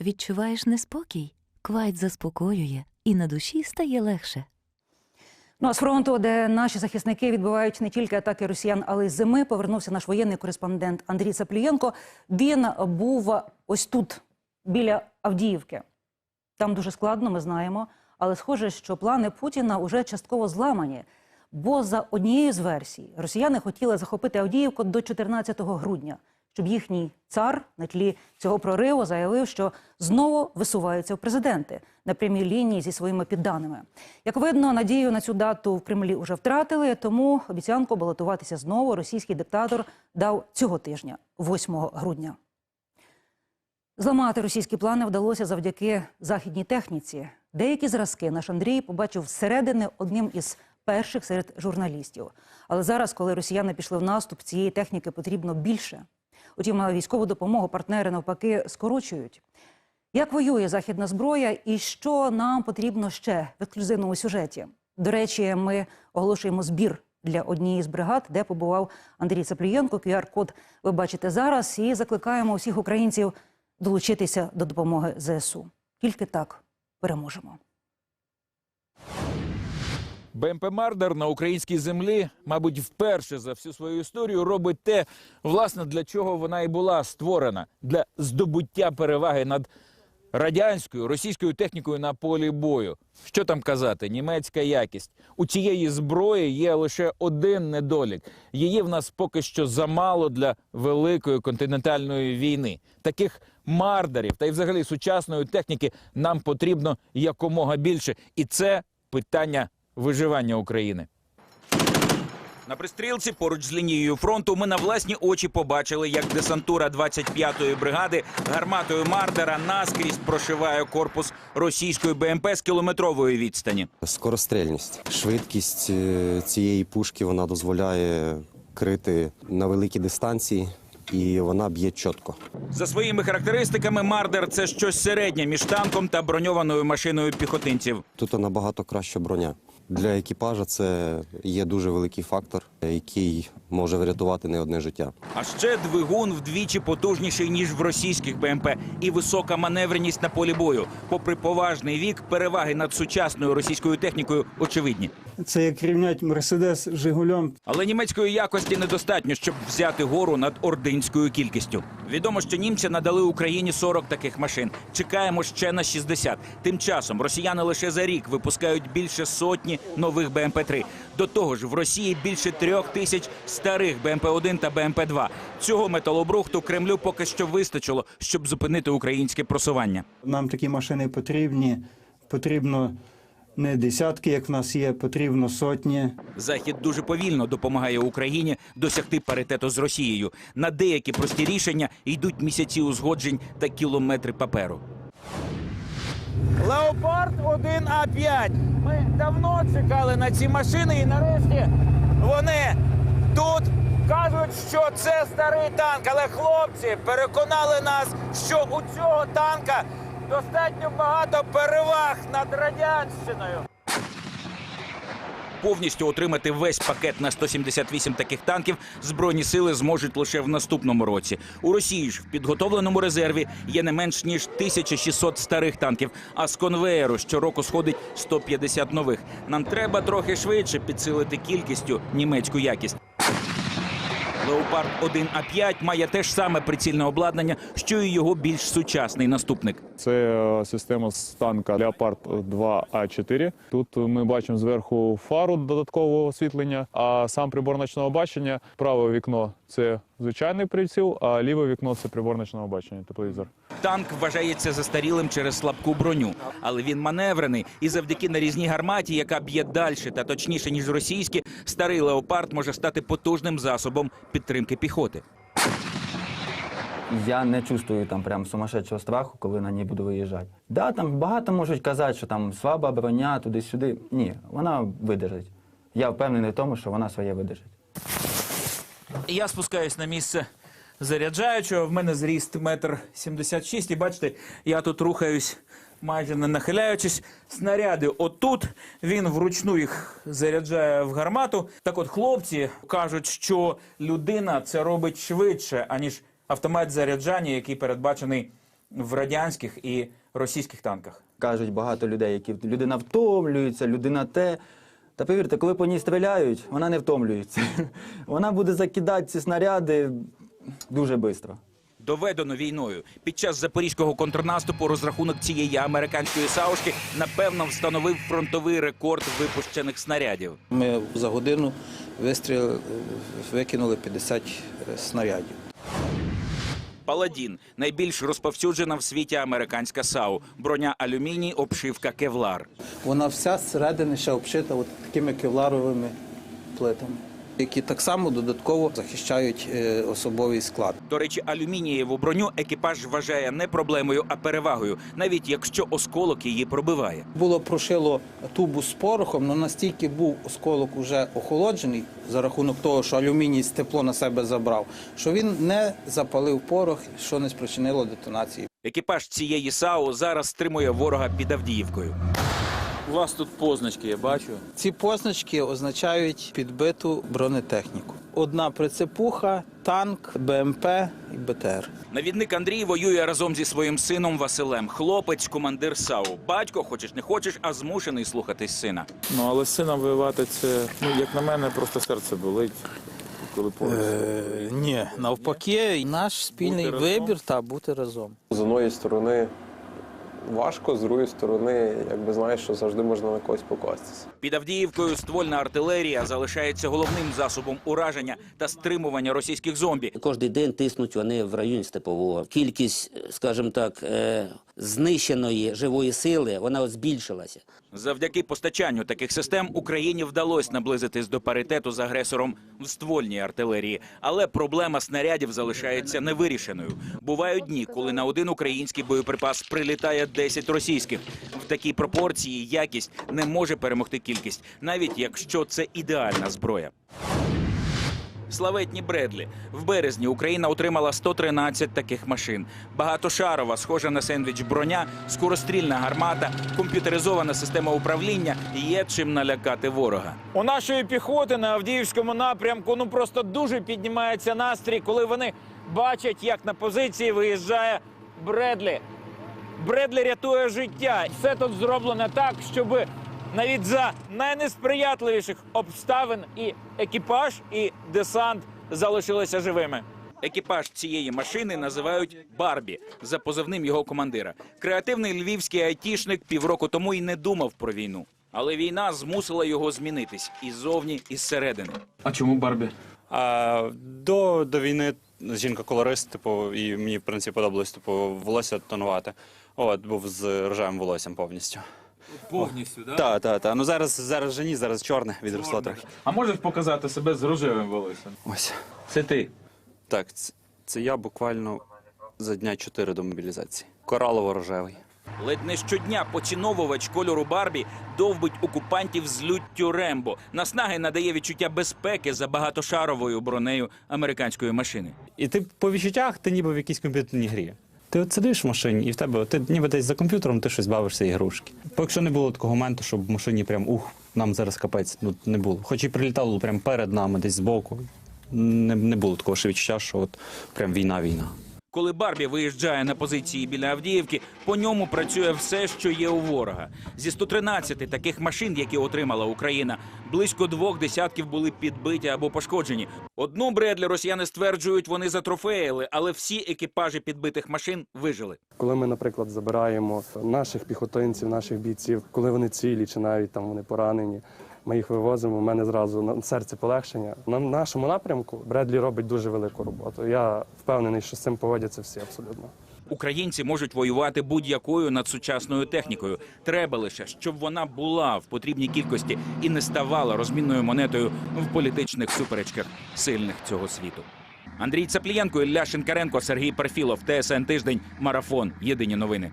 Відчуваєш неспокій? Квайт заспокоює, і на душі стає легше. Ну а з фронту, де наші захисники відбивають не тільки атаки росіян, але й зими, повернувся наш воєнний кореспондент Андрій Цаплієнко. Він був ось тут, біля Авдіївки. Там дуже складно, ми знаємо. Але схоже, що плани Путіна уже частково зламані. Бо за однією з версій росіяни хотіли захопити Авдіївку до 14 грудня, щоб їхній цар на тлі цього прориву заявив, що знову висувається в президенти на прямій лінії зі своїми підданими. Як видно, надію на цю дату в Кремлі вже втратили, тому обіцянку балотуватися знову російський диктатор дав цього тижня, 8 грудня. Зламати російські плани вдалося завдяки західній техніці. Деякі зразки наш Андрій побачив зсередини одним із перших серед журналістів. Але зараз, коли росіяни пішли в наступ, цієї техніки потрібно більше. Утім, а військову допомогу партнери навпаки скорочують. Як воює західна зброя і що нам потрібно ще в ексклюзивному сюжеті? До речі, ми оголошуємо збір для однієї з бригад, де побував Андрій Цаплієнко. QR-код ви бачите зараз, і закликаємо всіх українців долучитися до допомоги ЗСУ. Тільки так переможемо. БМП Мардер на українській землі, мабуть, вперше за всю свою історію робить те, власне, для чого вона і була створена для здобуття переваги над радянською російською технікою на полі бою. Що там казати? Німецька якість у цієї зброї є лише один недолік. Її в нас поки що замало для великої континентальної війни. Таких мардерів та й взагалі сучасної техніки нам потрібно якомога більше, і це питання виживання України. На пристрілці поруч з лінією фронту ми на власні очі побачили, як десантура 25-ї бригади гарматою Мардера наскрізь прошиває корпус російської БМП з кілометрової відстані. Скорострельність, швидкість е, цієї пушки вона дозволяє крити на великі дистанції, і вона б'є чітко. За своїми характеристиками, Мардер це щось середнє між танком та броньованою машиною піхотинців. Тут набагато краща броня. Для екіпажа це є дуже великий фактор, який може врятувати не одне життя. А ще двигун вдвічі потужніший ніж в російських БМП, і висока маневреність на полі бою. Попри поважний вік, переваги над сучасною російською технікою очевидні. Це як рівнять Мерседес з Жигулем. Але німецької якості недостатньо, щоб взяти гору над ординською кількістю. Відомо, що німці надали Україні 40 таких машин. Чекаємо ще на 60. Тим часом росіяни лише за рік випускають більше сотні нових БМП-3. До того ж, в Росії більше трьох тисяч старих БМП-1 та БМП-2. Цього металобрухту Кремлю поки що вистачило, щоб зупинити українське просування. Нам такі машини потрібні. Потрібно не десятки, як в нас є, потрібно сотні. Захід дуже повільно допомагає Україні досягти паритету з Росією. На деякі прості рішення йдуть місяці узгоджень та кілометри паперу. Леопард 1А5. Ми давно чекали на ці машини, і нарешті вони тут кажуть, що це старий танк. Але хлопці переконали нас, що у цього танка достатньо багато переваг над радянщиною. Повністю отримати весь пакет на 178 таких танків збройні сили зможуть лише в наступному році. У Росії ж в підготовленому резерві є не менш ніж 1600 старих танків. А з конвеєру щороку сходить 150 нових. Нам треба трохи швидше підсилити кількістю німецьку якість. Леопард 1А5 має те ж саме прицільне обладнання, що і його більш сучасний наступник. Це е, система з танка Леопард 2А4. Тут ми бачимо зверху фару додаткового освітлення, а сам прибор ночного бачення, праве вікно це звичайний приціл, а ліве вікно це прибор ночного бачення, тепловізор. Танк вважається застарілим через слабку броню, але він маневрений і завдяки нарізній гарматі, яка б'є далі та точніше ніж російські, старий леопард може стати потужним засобом підтримки піхоти. Я не чувствую там прям сумасшедшого страху, коли на ній буду виїжджати. Да, там багато можуть казати, що там слаба броня, туди-сюди. Ні, вона видержить. Я впевнений в тому, що вона своє видержить. Я спускаюсь на місце заряджаючого. В мене зріст метр сімдесят шість. І бачите, я тут рухаюсь майже не нахиляючись. Снаряди отут. Він вручну їх заряджає в гармату. Так от хлопці кажуть, що людина це робить швидше, аніж автомат заряджання, який передбачений в радянських і російських танках? Кажуть багато людей, які людина втомлюється, людина те. Та повірте, коли по ній стріляють, вона не втомлюється. Вона буде закидати ці снаряди дуже швидко. Доведено війною. Під час запорізького контрнаступу розрахунок цієї американської саушки напевно встановив фронтовий рекорд випущених снарядів. Ми за годину вистріл е, викинули 50 снарядів. Паладін найбільш розповсюджена в світі американська САУ. Броня алюміній, обшивка кевлар. Вона вся зсередини ще обшита от такими кевларовими плитами, які так само додатково захищають е, особовий склад. До речі, алюмінієву броню екіпаж вважає не проблемою, а перевагою, навіть якщо осколок її пробиває. Було прошило тубу з порохом, але настільки був осколок уже охолоджений за рахунок того, що алюміній з тепло на себе забрав, що він не запалив порох, що не спричинило детонації. Екіпаж цієї САУ зараз стримує ворога під Авдіївкою. У вас тут позначки, я бачу. Ці позначки означають підбиту бронетехніку. Одна прицепуха, танк, БМП і БТР. Навідник Андрій воює разом зі своїм сином Василем. Хлопець, командир САУ. Батько, хочеш не хочеш, а змушений слухатись сина. Ну, але з сином воювати це, ну, як на мене, просто серце болить, коли поруч. Е, ні, навпаки, наш спільний Бути разом? вибір та бути разом. З одної сторони важко, з другої сторони, якби знаєш, що завжди можна на когось покластися. Під Авдіївкою ствольна артилерія залишається головним засобом ураження та стримування російських зомбі. Кожний день тиснуть вони в районі Степового. Кількість, скажімо так, е, знищеної живої сили вона збільшилася. Завдяки постачанню таких систем Україні вдалося наблизитись до паритету з агресором в ствольній артилерії. Але проблема снарядів залишається невирішеною. Бувають дні, коли на один український боєприпас прилітає 10 російських. В такій пропорції якість не може перемогти кількість, навіть якщо це ідеальна зброя. Славетні Бредлі. В березні Україна отримала 113 таких машин. Багатошарова, схожа на сендвіч броня, скорострільна гармата, комп'ютеризована система управління є чим налякати ворога. У нашої піхоти на Авдіївському напрямку ну просто дуже піднімається настрій, коли вони бачать, як на позиції виїжджає Бредлі. Бредлі рятує життя. Все тут зроблено так, щоб навіть за найнесприятливіших обставин і екіпаж, і десант залишилися живими. Екіпаж цієї машини називають Барбі за позивним його командира. Креативний львівський айтішник півроку тому і не думав про війну. Але війна змусила його змінитись і ззовні, і зсередини. А чому Барбі? А, до, до війни жінка колорист, типу, і мені в принципі подобалось типу, волосся тонувати. От, був з рожевим волоссям повністю. Повністю, так? Так, так, так. Ну зараз, зараз же ні, зараз чорне відросло трохи. А можеш показати себе з рожевим волоссям? Ось. Це ти. Так, це, це я буквально за дня чотири до мобілізації. Коралово-рожевий. Ледь не щодня поціновувач кольору Барбі довбить окупантів з люттю Рембо. Наснаги надає відчуття безпеки за багатошаровою бронею американської машини. І ти по відчуттях ти ніби в якійсь комп'ютерній грі. Ти от сидиш в машині, і в тебе ти ніби десь за комп'ютером ти щось бавишся ігрушки. Бо якщо не було такого моменту, щоб в машині прям ух, нам зараз капець, ну не було. Хоч і прилітало прямо перед нами, десь збоку. Не, не було такого ще відчуття, що от прям війна-війна. Коли Барбі виїжджає на позиції біля Авдіївки, по ньому працює все, що є у ворога. Зі 113 таких машин, які отримала Україна, близько двох десятків були підбиті або пошкоджені. Одну Бредлі росіяни стверджують, вони затрофеїли, але всі екіпажі підбитих машин вижили. Коли ми, наприклад, забираємо наших піхотинців, наших бійців, коли вони цілі чи навіть там вони поранені, ми їх вивозимо. У мене зразу на серце полегшення. На нашому напрямку Бредлі робить дуже велику роботу. Я впевнений, що з цим погодяться всі абсолютно. Українці можуть воювати будь-якою надсучасною технікою. Треба лише, щоб вона була в потрібній кількості і не ставала розмінною монетою в політичних суперечках сильних цього світу. Андрій Цаплієнко, Ілля Шинкаренко, Сергій Перфілов, ТСН Тиждень, Марафон. Єдині новини.